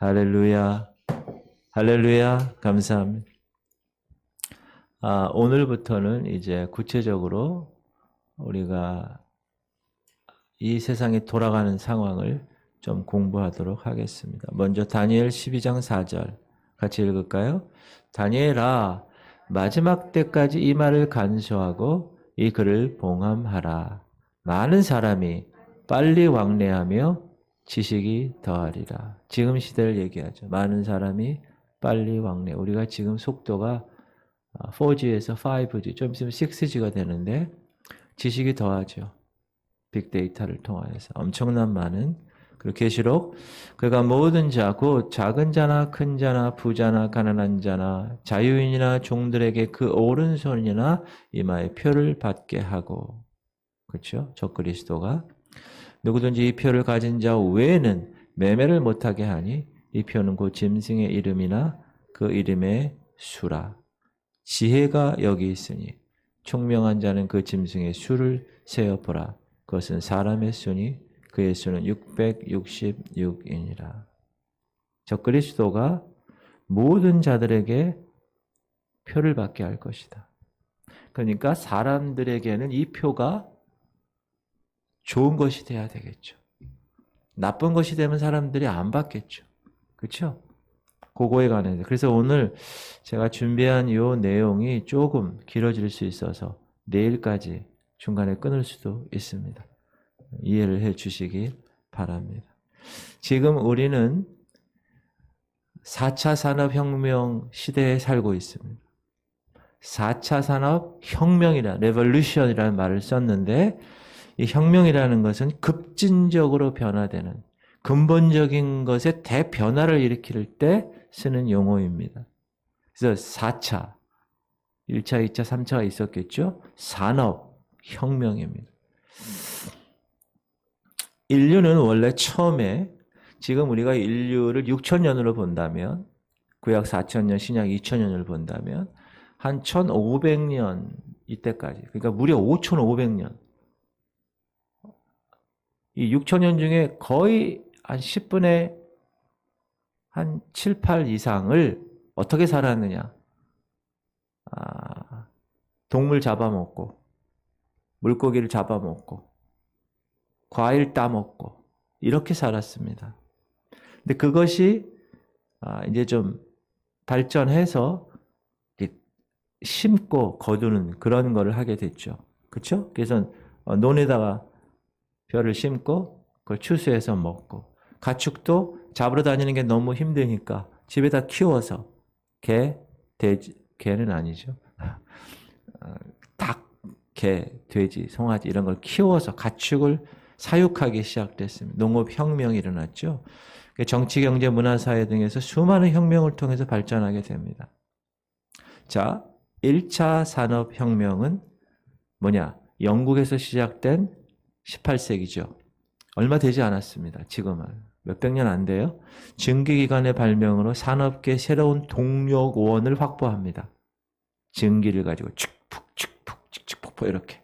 할렐루야. 할렐루야. 감사합니다. 아, 오늘부터는 이제 구체적으로 우리가 이 세상이 돌아가는 상황을 좀 공부하도록 하겠습니다. 먼저 다니엘 12장 4절 같이 읽을까요? 다니엘아 마지막 때까지 이 말을 간수하고 이 글을 봉함하라. 많은 사람이 빨리 왕래하며 지식이 더하리라. 지금 시대를 얘기하죠. 많은 사람이 빨리 왕래. 우리가 지금 속도가 4G에서 5G, 좀 있으면 6G가 되는데 지식이 더하죠. 빅데이터를 통하여서 엄청난 많은 그리고 계시록 그가 모든 자, 곧 작은 자나 큰 자나 부자나 가난한 자나 자유인이나 종들에게 그 오른손이나 이마에 표를 받게 하고 그렇죠? 저 그리스도가 누구든지 이 표를 가진 자 외에는 매매를 못하게 하니 이 표는 곧 짐승의 이름이나 그 이름의 수라. 지혜가 여기 있으니 총명한 자는 그 짐승의 수를 세어 보라. 그것은 사람의 수니 그의 수는 666이니라. 저 그리스도가 모든 자들에게 표를 받게 할 것이다. 그러니까 사람들에게는 이 표가 좋은 것이 돼야 되겠죠. 나쁜 것이 되면 사람들이 안 받겠죠. 그렇죠? 그거에 관해서. 그래서 오늘 제가 준비한 이 내용이 조금 길어질 수 있어서 내일까지 중간에 끊을 수도 있습니다. 이해를 해 주시기 바랍니다. 지금 우리는 4차 산업혁명 시대에 살고 있습니다. 4차 산업혁명이라, 레볼루션이라는 말을 썼는데 이 혁명이라는 것은 급진적으로 변화되는 근본적인 것의 대변화를 일으킬 때 쓰는 용어입니다. 그래서 4차, 1차, 2차, 3차가 있었겠죠? 산업 혁명입니다. 인류는 원래 처음에 지금 우리가 인류를 6천년으로 본다면 구약 4천년, 신약 2천년을 본다면 한 1500년 이때까지 그러니까 무려 5500년 이 6천년 중에 거의 한 10분의 한 7, 8 이상을 어떻게 살았느냐 아, 동물 잡아먹고 물고기를 잡아먹고 과일 따먹고 이렇게 살았습니다. 근데 그것이 아, 이제 좀 발전해서 심고 거두는 그런 거를 하게 됐죠. 그렇죠? 그래서 어, 논에다가 벼를 심고 그걸 추수해서 먹고 가축도 잡으러 다니는 게 너무 힘드니까 집에다 키워서 개, 돼지, 개는 아니죠. 어, 닭, 개, 돼지, 송아지 이런 걸 키워서 가축을 사육하기 시작됐습니다. 농업혁명이 일어났죠. 정치, 경제, 문화, 사회 등에서 수많은 혁명을 통해서 발전하게 됩니다. 자, 1차 산업혁명은 뭐냐? 영국에서 시작된 18세기죠. 얼마 되지 않았습니다. 지금은. 몇백 년 안 돼요. 증기기관의 발명으로 산업계 새로운 동력원을 확보합니다. 증기를 가지고 축푹 축푹 축축 이렇게.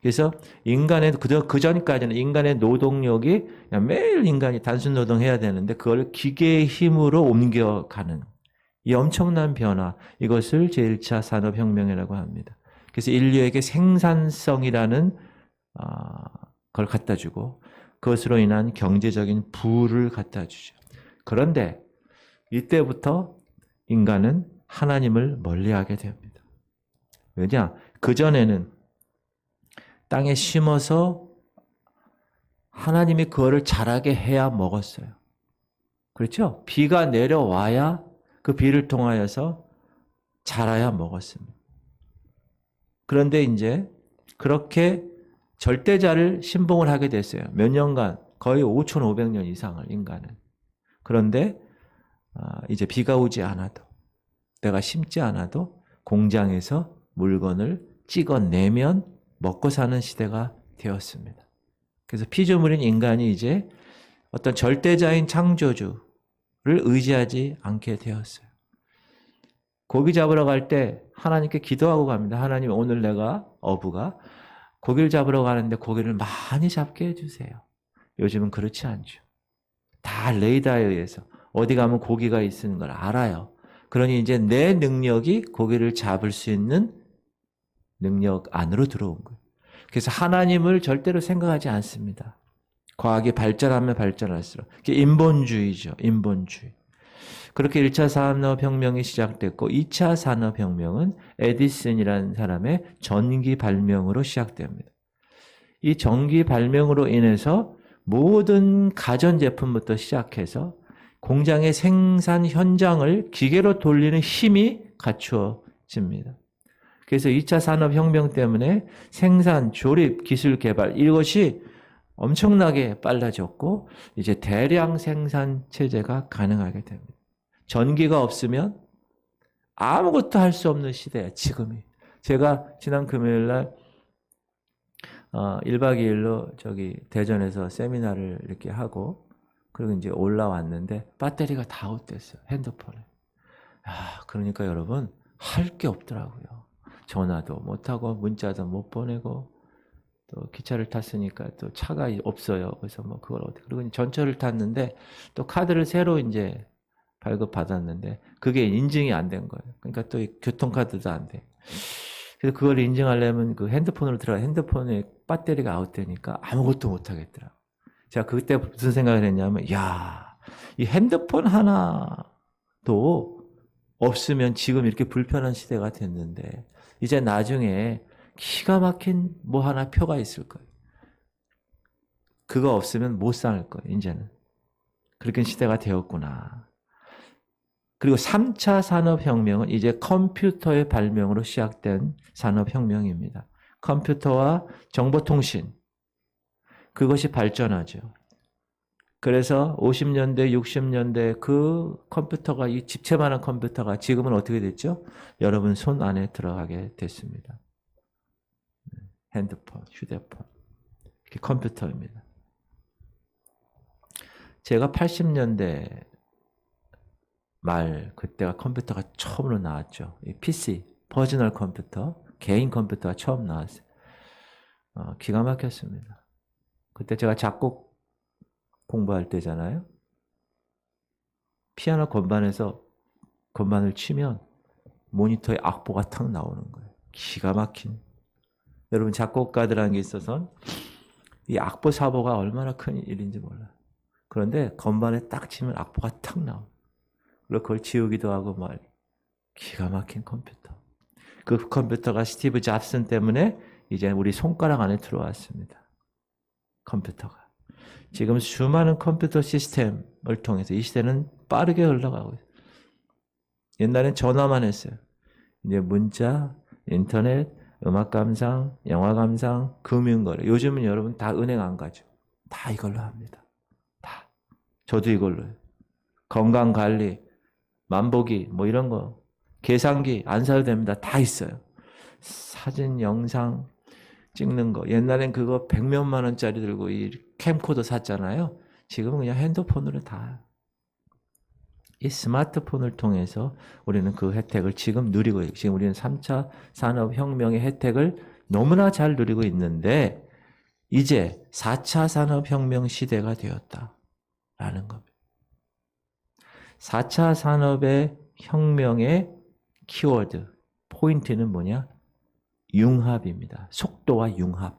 그래서 인간의 그 전까지는 인간의 노동력이 매일 인간이 단순 노동해야 되는데 그걸 기계의 힘으로 옮겨가는 이 엄청난 변화 이것을 제1차 산업혁명이라고 합니다. 그래서 인류에게 생산성이라는 걸 갖다 주고 그것으로 인한 경제적인 부를 갖다 주죠. 그런데 이때부터 인간은 하나님을 멀리하게 됩니다. 왜냐? 그전에는 땅에 심어서 하나님이 그거를 자라게 해야 먹었어요. 그렇죠? 비가 내려와야 그 비를 통하여서 자라야 먹었습니다. 그런데 이제 그렇게 절대자를 신봉을 하게 됐어요. 몇 년간 거의 5,500년 이상을 인간은. 그런데 이제 비가 오지 않아도 내가 심지 않아도 공장에서 물건을 찍어내면 먹고 사는 시대가 되었습니다. 그래서 피조물인 인간이 이제 어떤 절대자인 창조주를 의지하지 않게 되었어요. 고기 잡으러 갈 때 하나님께 기도하고 갑니다. 하나님 오늘 내가 어부가 고기를 잡으러 가는데 고기를 많이 잡게 해주세요. 요즘은 그렇지 않죠. 다 레이더에 의해서 어디 가면 고기가 있는 걸 알아요. 그러니 이제 내 능력이 고기를 잡을 수 있는 능력 안으로 들어온 거예요. 그래서 하나님을 절대로 생각하지 않습니다. 과학이 발전하면 발전할수록. 인본주의죠. 인본주의. 그렇게 1차 산업혁명이 시작됐고 2차 산업혁명은 에디슨이라는 사람의 전기 발명으로 시작됩니다. 이 전기 발명으로 인해서 모든 가전제품부터 시작해서 공장의 생산 현장을 기계로 돌리는 힘이 갖추어집니다. 그래서 2차 산업혁명 때문에 생산, 조립, 기술 개발 이것이 엄청나게 빨라졌고 이제 대량 생산 체제가 가능하게 됩니다. 전기가 없으면 아무것도 할 수 없는 시대야, 지금이. 제가 지난 금요일 날 어, 1박 2일로 저기 대전에서 세미나를 이렇게 하고 그리고 이제 올라왔는데 배터리가 다 아웃됐어요. 핸드폰에. 아, 그러니까 여러분 할 게 없더라고요. 전화도 못 하고 문자도 못 보내고 또 기차를 탔으니까 또 차가 없어요. 그래서 뭐 그걸 어떻게 그리고 전철을 탔는데 또 카드를 새로 이제 발급 받았는데 그게 인증이 안 된 거예요. 그러니까 또 교통카드도 안 돼. 그래서 그걸 인증하려면 그 핸드폰으로 들어가 핸드폰에 배터리가 아웃되니까 아무것도 못 하겠더라. 제가 그때 무슨 생각을 했냐면 야, 이 핸드폰 하나도 없으면 지금 이렇게 불편한 시대가 됐는데 이제 나중에 기가 막힌 뭐 하나 표가 있을 거예요. 그거 없으면 못 살 거예요, 이제는. 그렇게 시대가 되었구나. 그리고 3차 산업혁명은 이제 컴퓨터의 발명으로 시작된 산업혁명입니다. 컴퓨터와 정보통신. 그것이 발전하죠. 그래서 50년대, 60년대 그 컴퓨터가, 이 집채만한 컴퓨터가 지금은 어떻게 됐죠? 여러분 손 안에 들어가게 됐습니다. 핸드폰, 휴대폰. 이게 컴퓨터입니다. 제가 80년대 말 그때가 컴퓨터가 처음으로 나왔죠. 이 PC 퍼스널 컴퓨터 개인 컴퓨터가 처음 나왔어요. 어, 기가 막혔습니다. 그때 제가 작곡 공부할 때잖아요. 피아노 건반에서 건반을 치면 모니터에 악보가 탁 나오는 거예요. 기가 막힌. 여러분 작곡가들한 게 있어서 이 악보 사보가 얼마나 큰 일인지 몰라요. 그런데 건반에 딱 치면 악보가 탁 나와. 그리고 그걸 지우기도 하고 말 기가 막힌 컴퓨터. 그 컴퓨터가 스티브 잡슨 때문에 이제 우리 손가락 안에 들어왔습니다. 컴퓨터가. 지금 수많은 컴퓨터 시스템을 통해서 이 시대는 빠르게 흘러가고 있어요. 옛날엔 전화만 했어요. 이제 문자, 인터넷, 음악 감상, 영화 감상, 금융 거래. 요즘은 여러분 다 은행 안 가죠. 다 이걸로 합니다. 다. 저도 이걸로요. 건강 관리, 만보기 뭐 이런 거 계산기 안 사도 됩니다. 다 있어요. 사진, 영상 찍는 거. 옛날엔 그거 백몇만 원짜리 들고 이 캠코더 샀잖아요. 지금은 그냥 핸드폰으로 다. 이 스마트폰을 통해서 우리는 그 혜택을 지금 누리고 있고, 지금 우리는 3차 산업혁명의 혜택을 너무나 잘 누리고 있는데, 이제 4차 산업혁명 시대가 되었다라는 겁니다. 4차 산업의 혁명의 키워드, 포인트는 뭐냐? 융합입니다. 속도와 융합.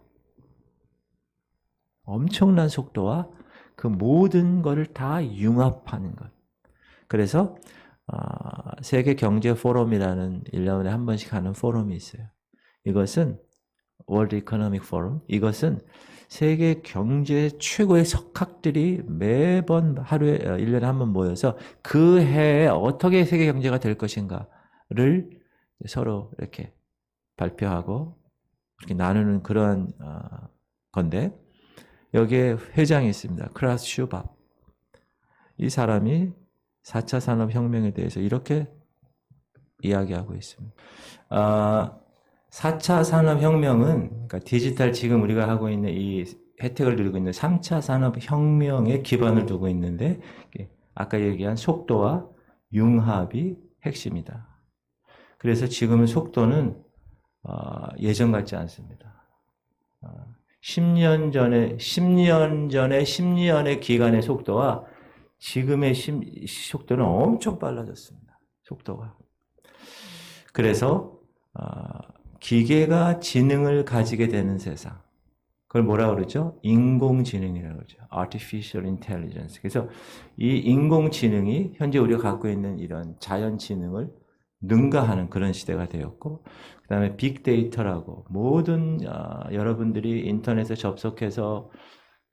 엄청난 속도와 그 모든 것을 다 융합하는 것. 그래서 어, 세계 경제 포럼이라는 1년에 한 번씩 하는 포럼이 있어요. 이것은 월드 이코노믹 포럼. 이것은 세계 경제 최고의 석학들이 매번 하루에 1년에 한 번 모여서 그 해에 어떻게 세계 경제가 될 것인가를 서로 이렇게 발표하고 이렇게 나누는 그러한 어, 건데 여기에 회장이 있습니다. 크라스 슈밥. 이 사람이 4차 산업혁명에 대해서 이렇게 이야기하고 있습니다. 아, 4차 산업혁명은 그러니까 디지털 지금 우리가 하고 있는 이 혜택을 누리고 있는 3차 산업혁명에 기반을 두고 있는데 아까 얘기한 속도와 융합이 핵심이다. 그래서 지금은 속도는 어, 예전 같지 않습니다. 어, 10년 전에 10년 전에 10년의 기간의 속도와 지금의 심, 속도는 엄청 빨라졌습니다. 속도가. 그래서 어, 기계가 지능을 가지게 되는 세상. 그걸 뭐라 그러죠? 인공지능이라고 그러죠. artificial intelligence. 그래서 이 인공지능이 현재 우리가 갖고 있는 이런 자연지능을 능가하는 그런 시대가 되었고, 그 다음에 빅데이터라고 모든 어, 여러분들이 인터넷에 접속해서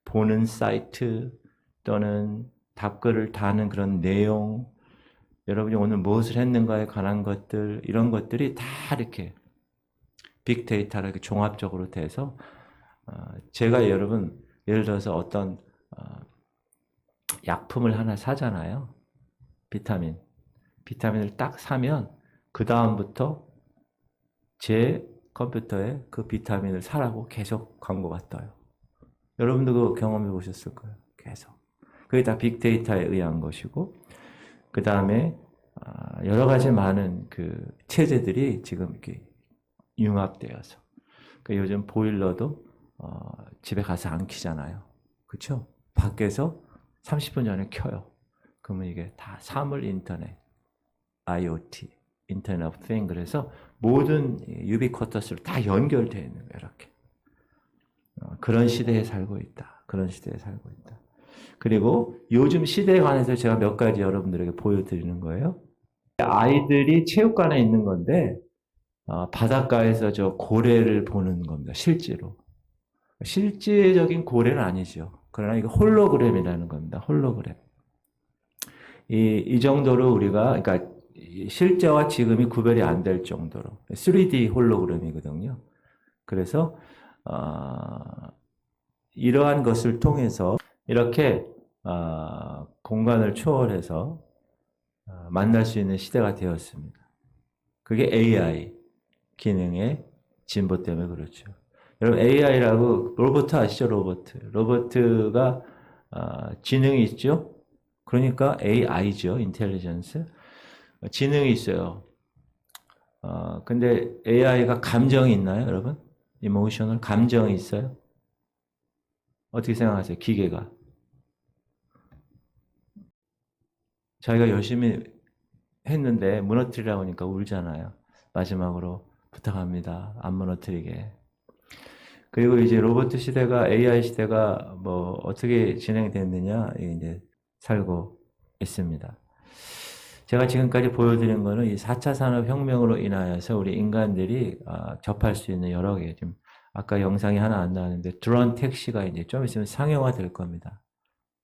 보는 사이트 또는 답글을 다는 그런 내용, 여러분이 오늘 무엇을 했는가에 관한 것들, 이런 것들이 다 이렇게 빅데이터를 이렇게 종합적으로 돼서, 어, 제가 여러분, 예를 들어서 어떤, 어, 약품을 하나 사잖아요. 비타민. 비타민을 딱 사면, 그-다음부터 제 컴퓨터에 그 비타민을 사라고 계속 광고가 떠요. 여러분도 그거 경험해 보셨을 거예요. 계속. 그게 다 빅데이터에 의한 것이고, 그 다음에 아, 여러 가지 많은 그 체제들이 지금 이렇게 융합되어서. 그 요즘 보일러도 어, 집에 가서 안 켜잖아요. 그렇죠? 밖에서 30분 전에 켜요. 그러면 이게 다 사물 인터넷, IoT, 인터넷 오브 띵 그래서 모든 유비쿼터스로 다 연결되어 있는 거예요. 이렇게. 어, 그런 시대에 살고 있다. 그런 시대에 살고 있다. 그리고 요즘 시대에 관해서 제가 몇 가지 여러분들에게 보여드리는 거예요. 아이들이 체육관에 있는 건데, 어, 바닷가에서 저 고래를 보는 겁니다. 실제로. 실제적인 고래는 아니죠. 그러나 이거 홀로그램이라는 겁니다. 홀로그램. 이, 이 정도로 우리가, 그러니까 이 실제와 지금이 구별이 안 될 정도로 3D 홀로그램이거든요. 그래서 어, 이러한 것을 통해서 이렇게 어, 공간을 초월해서 어, 만날 수 있는 시대가 되었습니다. 그게 AI 기능의 진보 때문에 그렇죠. 여러분 AI라고 로봇 아시죠? 로봇. 로봇가 어, 지능이 있죠. 그러니까 AI죠. 인텔리전스. 지능이 있어요. 어, 근데 AI가 감정이 있나요, 여러분? 이모셔널 감정이 있어요? 어떻게 생각하세요? 기계가. 자기가 열심히 했는데 무너뜨리라고 하니까 울잖아요. 마지막으로 부탁합니다. 안 무너뜨리게. 그리고 이제 로봇 시대가 AI 시대가 뭐 어떻게 진행됐느냐 이제 살고 있습니다. 제가 지금까지 보여드린 거는 이 4차 산업혁명으로 인하여서 우리 인간들이 아, 접할 수 있는 여러 개, 지금 아까 영상이 하나 안 나왔는데 드론 택시가 이제 좀 있으면 상용화 될 겁니다.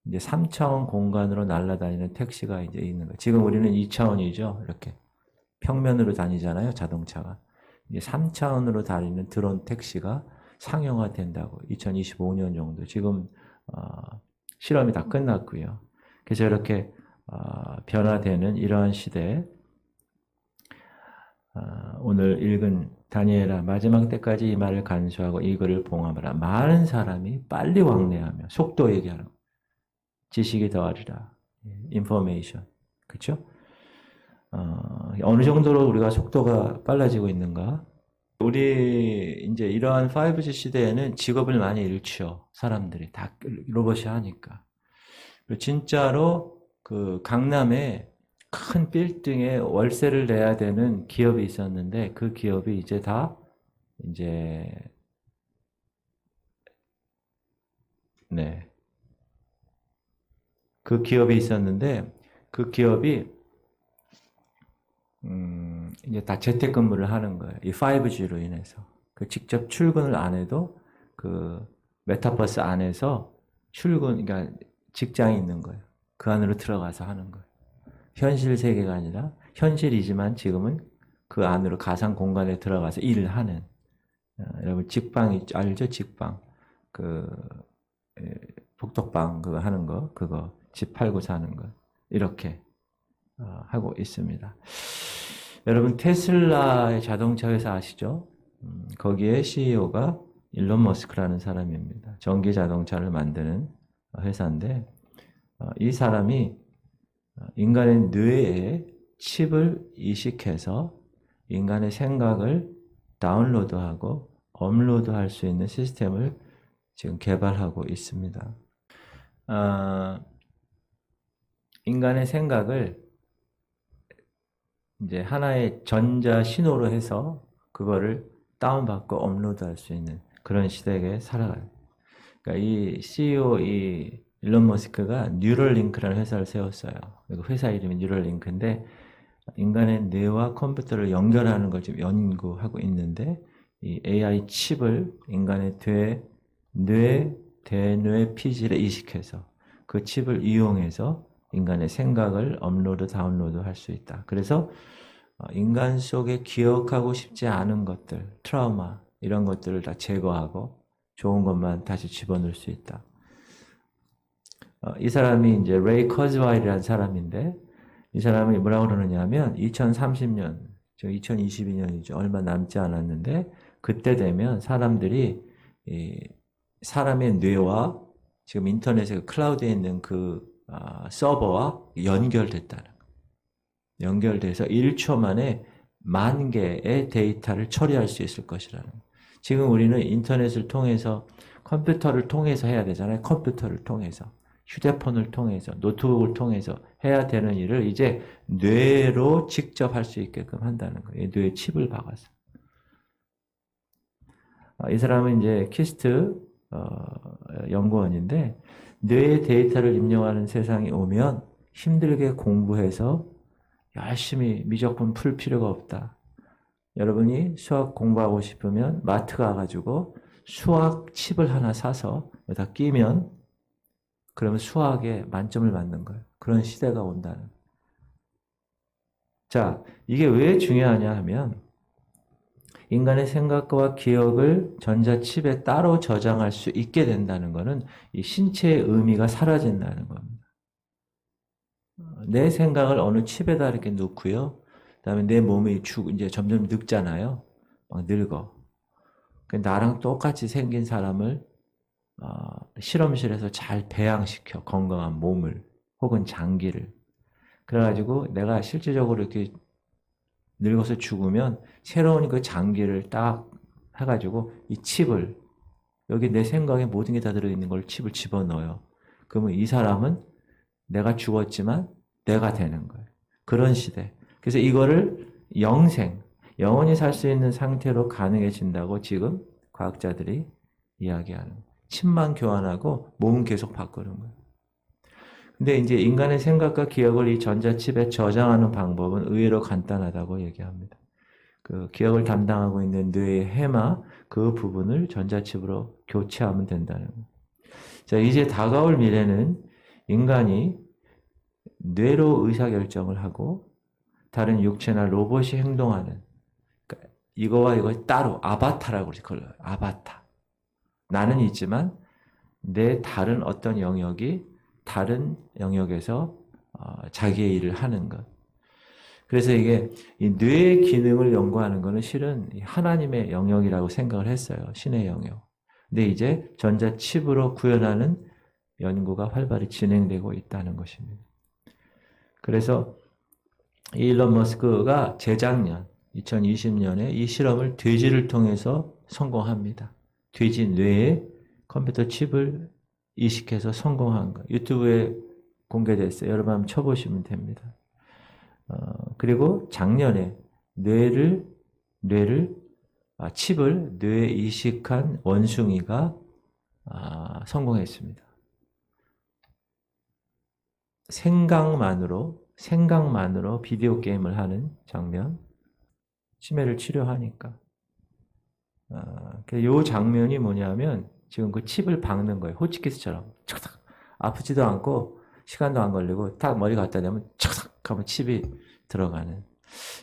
이제 3차원 공간으로 날아다니는 택시가 이제 있는 거예요. 지금 우리는 2차원이죠. 이렇게 평면으로 다니잖아요. 자동차가. 이제 3차원으로 다니는 드론 택시가 상용화 된다고. 2025년 정도. 지금 어, 실험이 다 끝났고요. 그래서 이렇게 어, 변화되는 이러한 시대에 어, 오늘 읽은 다니엘아 마지막 때까지 이 말을 간수하고 이 글을 봉함하라 많은 사람이 빨리 왕래하며 속도 얘기하라 지식이 더하리라 인포메이션 그렇죠? 어, 어느 정도로 우리가 속도가 빨라지고 있는가? 우리 이제 이러한 5G 시대에는 직업을 많이 잃죠. 사람들이 다 로봇이 하니까. 진짜로 그 강남에 큰 빌딩에 월세를 내야 되는 기업이 있었는데 그 기업이 이제 다 이제 네. 그 기업이 있었는데 그 기업이 음, 이제 다 재택근무를 하는 거예요. 이 5G로 인해서. 그 직접 출근을 안 해도 그 메타버스 안에서 출근, 그러니까 직장이 있는 거예요. 그 안으로 들어가서 하는 거예요. 현실 세계가 아니라 현실이지만 지금은 그 안으로 가상 공간에 들어가서 일을 하는 어, 여러분 직방 알죠? 직방 그 에, 복덕방 그거 하는 거 그거 집 팔고 사는 거 이렇게 어, 하고 있습니다. 여러분 테슬라의 자동차 회사 아시죠? 음, 거기에 CEO가 일론 머스크라는 사람입니다. 전기 자동차를 만드는 회사인데 어, 이 사람이 어, 인간의 뇌에 칩을 이식해서 인간의 생각을 다운로드하고 업로드할 수 있는 시스템을 지금 개발하고 있습니다. 아, 인간의 생각을 이제 하나의 전자 신호로 해서 그거를 다운받고 업로드할 수 있는 그런 시대에 살아가요. 그러니까 이 CEO 이 일론 머스크가 뉴럴링크라는 회사를 세웠어요. 그 회사 이름이 뉴럴링크인데 인간의 뇌와 컴퓨터를 연결하는 걸 지금 연구하고 있는데 이 AI 칩을 인간의 뇌, 뇌, 대뇌 피질에 이식해서 그 칩을 이용해서 인간의 생각을 업로드, 다운로드 할 수 있다. 그래서 어, 인간 속에 기억하고 싶지 않은 것들, 트라우마, 이런 것들을 다 제거하고 좋은 것만 다시 집어넣을 수 있다. 어, 이 사람이 이제 레이 커즈와일이라는 사람인데, 이 사람이 뭐라고 그러느냐면, 2030년, 지금 2022년이죠. 얼마 남지 않았는데, 그때 되면 사람들이 이 사람의 뇌와 지금 인터넷에 클라우드에 있는 그 아, 서버와 연결됐다는 거. 연결돼서 1초 만에 만 개의 데이터를 처리할 수 있을 것이라는 거. 지금 우리는 인터넷을 통해서 컴퓨터를 통해서 해야 되잖아요. 컴퓨터를 통해서 휴대폰을 통해서 노트북을 통해서 해야 되는 일을 이제 뇌로 직접 할 수 있게끔 한다는 거예요. 뇌에 칩을 박아서. 아, 이 사람은 이제 키스트 어, 연구원인데 뇌의 데이터를 입력하는 세상이 오면 힘들게 공부해서 열심히 미적분 풀 필요가 없다. 여러분이 수학 공부하고 싶으면 마트 가가지고 수학 칩을 하나 사서 여기다 끼면 그러면 수학에 만점을 받는 거예요. 그런 시대가 온다는. 자, 이게 왜 중요하냐 하면 인간의 생각과 기억을 전자칩에 따로 저장할 수 있게 된다는 것은 이 신체의 의미가 사라진다는 겁니다. 내 생각을 어느 칩에다 이렇게 넣고요. 그다음에 내 몸이 죽 이제 점점 늙잖아요. 막 늙어. 그 나랑 똑같이 생긴 사람을 어, 실험실에서 잘 배양시켜 건강한 몸을 혹은 장기를. 그래가지고 내가 실질적으로 이렇게 늙어서 죽으면 새로운 그 장기를 딱 해가지고 이 칩을 여기 내 생각에 모든 게 다 들어있는 걸 칩을 집어넣어요. 그러면 이 사람은 내가 죽었지만 내가 되는 거예요. 그런 시대. 그래서 이거를 영생, 영원히 살 수 있는 상태로 가능해진다고 지금 과학자들이 이야기하는 거예요. 칩만 교환하고 몸은 계속 바꾸는 거예요. 근데 이제 인간의 생각과 기억을 이 전자칩에 저장하는 방법은 의외로 간단하다고 얘기합니다. 그 기억을 담당하고 있는 뇌의 해마 그 부분을 전자칩으로 교체하면 된다는 거예요. 자, 이제 다가올 미래는 인간이 뇌로 의사결정을 하고 다른 육체나 로봇이 행동하는 그러니까 이거와 이거 따로 아바타라고 그러죠. 아바타. 나는 있지만 내 다른 어떤 영역이 다른 영역에서 어, 자기의 일을 하는 것. 그래서 이게 이 뇌의 기능을 연구하는 것은 실은 하나님의 영역이라고 생각을 했어요. 신의 영역. 근데 이제 전자칩으로 구현하는 연구가 활발히 진행되고 있다는 것입니다. 그래서 일론 머스크가 재작년 2020년에 이 실험을 돼지를 통해서 성공합니다. 돼지 뇌에 컴퓨터 칩을 이식해서 성공한 거. 유튜브에 공개됐어요. 여러분 한번 쳐보시면 됩니다. 어, 그리고 작년에 뇌를, 뇌를, 아, 칩을 뇌에 이식한 원숭이가 아, 성공했습니다. 생각만으로, 생각만으로 비디오 게임을 하는 장면. 치매를 치료하니까. 아, 요 장면이 뭐냐면, 지금 그 칩을 박는 거예요. 호치키스처럼. 착착. 아프지도 않고, 시간도 안 걸리고, 딱 머리 갖다 대면 착착 하면 칩이 들어가는.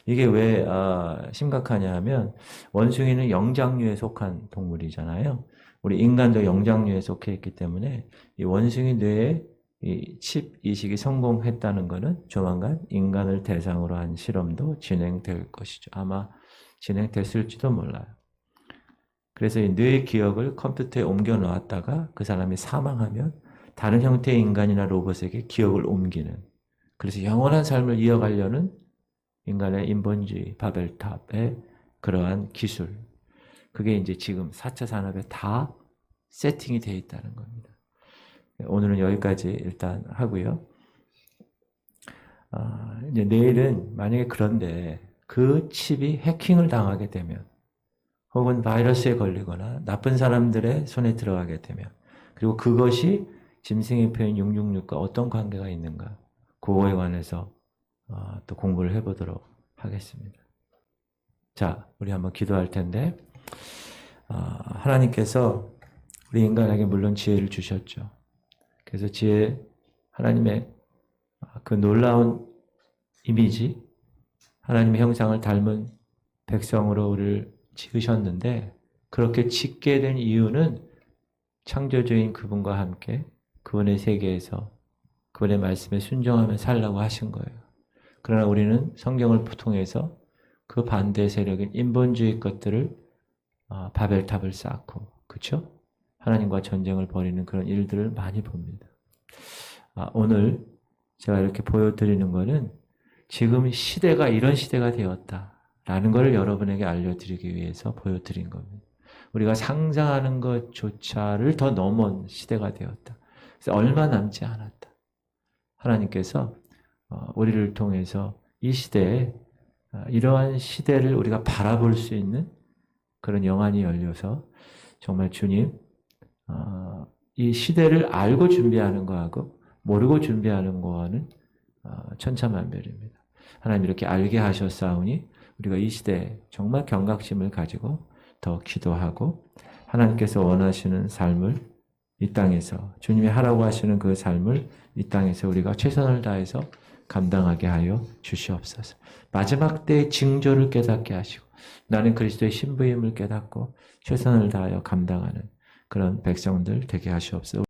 이게 왜 어, 심각하냐 하면 원숭이는 영장류에 속한 동물이잖아요. 우리 인간도 영장류에 속해 있기 때문에 이 원숭이 뇌에 이 칩 이식이 성공했다는 것은 조만간 인간을 대상으로 한 실험도 진행될 것이죠. 아마 진행됐을지도 몰라요. 그래서 이 뇌의 기억을 컴퓨터에 옮겨 놓았다가 그 사람이 사망하면 다른 형태의 인간이나 로봇에게 기억을 옮기는 그래서 영원한 삶을 이어가려는 인간의 인본주의, 바벨탑의 그러한 기술. 그게 이제 지금 4차 산업에 다 세팅이 되어 있다는 겁니다. 오늘은 여기까지 일단 하고요. 이제 내일은 만약에 그런데 그 칩이 해킹을 당하게 되면 혹은 바이러스에 걸리거나 나쁜 사람들의 손에 들어가게 되면 그리고 그것이 짐승의 표현 666과 어떤 관계가 있는가 그거에 관해서 어, 또 공부를 해보도록 하겠습니다. 자, 우리 한번 기도할 텐데 어, 하나님께서 우리 인간에게 물론 지혜를 주셨죠. 그래서 지혜 하나님의 그 놀라운 이미지, 하나님의 형상을 닮은 백성으로 우리를 지으셨는데 그렇게 짓게 된 이유는 창조주인 그분과 함께 그분의 세계에서 그분의 말씀에 순종하며 살라고 하신 거예요. 그러나 우리는 성경을 통해서 그 반대 세력인 인본주의 것들을 어, 바벨탑을 쌓고 그렇죠? 하나님과 전쟁을 벌이는 그런 일들을 많이 봅니다. 아, 오늘 제가 이렇게 보여드리는 것은 지금 시대가 이런 시대가 되었다 라는 것을 여러분에게 알려드리기 위해서 보여드린 겁니다. 우리가 상상하는 것조차를 더 넘은 시대가 되었다. 그래서 얼마 남지 않았다. 하나님께서 어, 우리를 통해서 이 시대에 어, 이러한 시대를 우리가 바라볼 수 있는 그런 영안이 열려서 정말 주님 어, 이 시대를 알고 준비하는 거하고 모르고 준비하는 거와는 어, 천차만별입니다. 하나님 이렇게 알게 하셨사오니 우리가 이 시대에 정말 경각심을 가지고 더 기도하고 하나님께서 원하시는 삶을 이 땅에서 주님이 하라고 하시는 그 삶을 이 땅에서 우리가 최선을 다해서 감당하게 하여 주시옵소서. 마지막 때의 징조를 깨닫게 하시고 나는 그리스도의 신부임을 깨닫고 최선을 다하여 감당하는 그런 백성들 되게 하시옵소서.